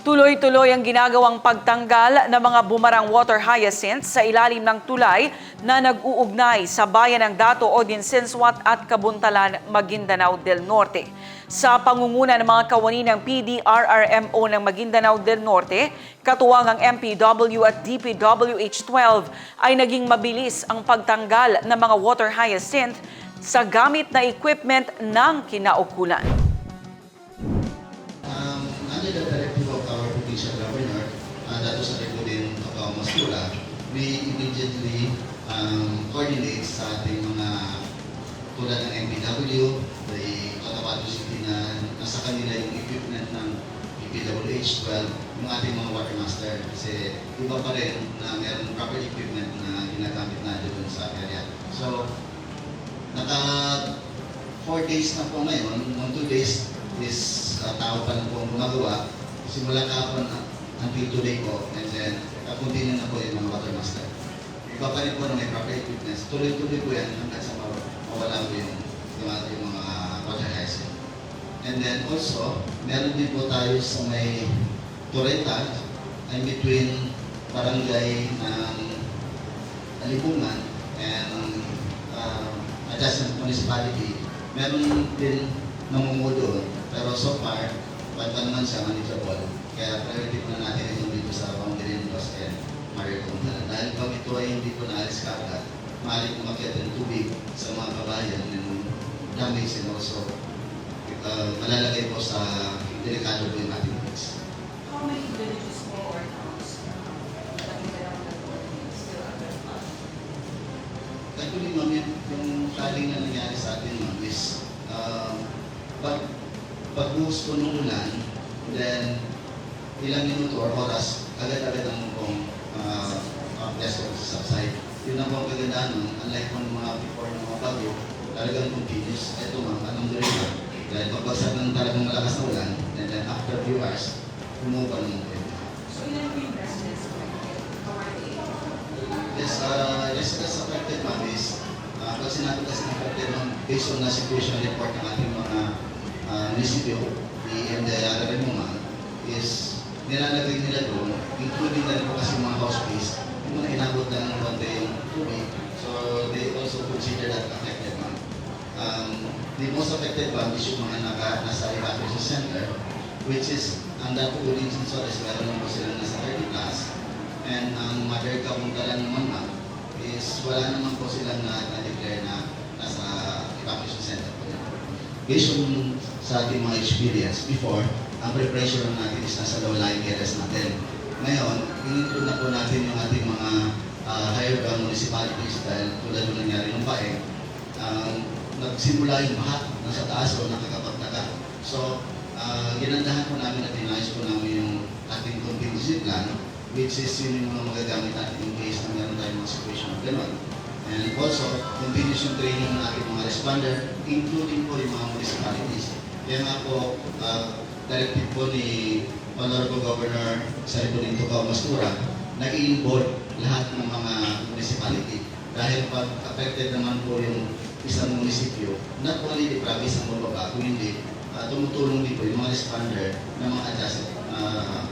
Tuloy-tuloy ang ginagawang pagtanggal ng mga bumarang water hyacinths sa ilalim ng tulay na nag-uugnay sa bayan ng Dato Odinsenswat at Kabuntalan, Maguindanao del Norte. Sa pangunguna ng mga kawani ng PDRRMO ng Maguindanao del Norte, katuwang ang MPW at DPWH-12 ay naging mabilis ang pagtanggal ng mga water hyacinth sa gamit na equipment ng kinaukulan. Mascula, we immediately um, coordinate sa ating mga tulad ng MPW, the Cotabato City na nasa kanila yung equipment ng PPWH, well, yung ating mga water master. Kasi iba pa rin na meron proper equipment na ginagamit na doon sa area. So, naka 4 days na po ngayon, on 2 days is uh, tao pa lang po gumagawa. Simula kahapon na until today po, and then continue na po yung mga water master. Iba pa rin po na may proper equipment. Tuloy-tuloy po yan hanggang sa maw- mawala po yung, yung, mga water hyacinth. And then also, meron din po tayo sa may Torreta, in between barangay ng Alipungan and uh, adjacent municipality, meron din namumudo. Pero so far, pa naman siya manageable. Kaya priority po na natin ito dito sa boundary ng Los and Maricon. Dahil pag ito ay hindi po naalis kagad, maaaring umakyat ng tubig sa mga kabayan and damage and also uh, malalagay po sa delikado po yung ating kids. How many villages more or towns flood? Actually, ma'am, yung, yung kaling na nangyari sa atin, ma'am, is um, pag pag-boost po ng ulan, then ilang minuto or oras, agad-agad ang pong uh, uh, vessel sa subside. Yun ang pong kagandahan nun, unlike ng mga before ng mga bagyo, talagang continuous. Ito ma'am, anong na, dahil pagbagsak ng talagang malakas na ulan, and then after few hours, naman po yun. So ilan po yung they? Yes, uh, yes, that's affected ma'am is, uh, kasi natin kasi affected ma'am, based on the situation report ng ating mga uh, munisipyo, mo ma'am, is nilalagay nila doon, including na po kasi mga hospice, yung mga inabot lang ng konti yung tubig. So, they also consider that affected ma'am. Um, the most affected ma'am is yung mga naka, nasa evacuation center, which is, ang dato ulit sa Sores, meron po sila nasa 30 plus, And ang mother kapuntalan naman ma'am is wala naman po silang na, na-declare na nasa evacuation center po. Based on sa ating mga experience before, ang preparation lang natin is nasa low-lying areas natin. Ngayon, in-include na po natin yung ating mga uh, higher ground municipalities dahil tulad ng nangyari ng PAE, um, nagsimula yung baha nasa taas o nakakapagtaka. So, uh, ginandahan po namin at inayos po namin yung ating contingency plan which is yun yung mga magagamit natin in case na meron tayong mga situation na gano'n. And also, continuous yung training ng ating mga responder, including po yung mga municipalities. Kaya po, uh, directive po ni Honorable Governor Saribonito Mastura na i-involve lahat ng mga municipality. Dahil pag affected naman po yung isang munisipyo, not only the province ang mababa, kung hindi, uh, tumutulong din po yung mga responder ng mga adjacent uh, municipalities.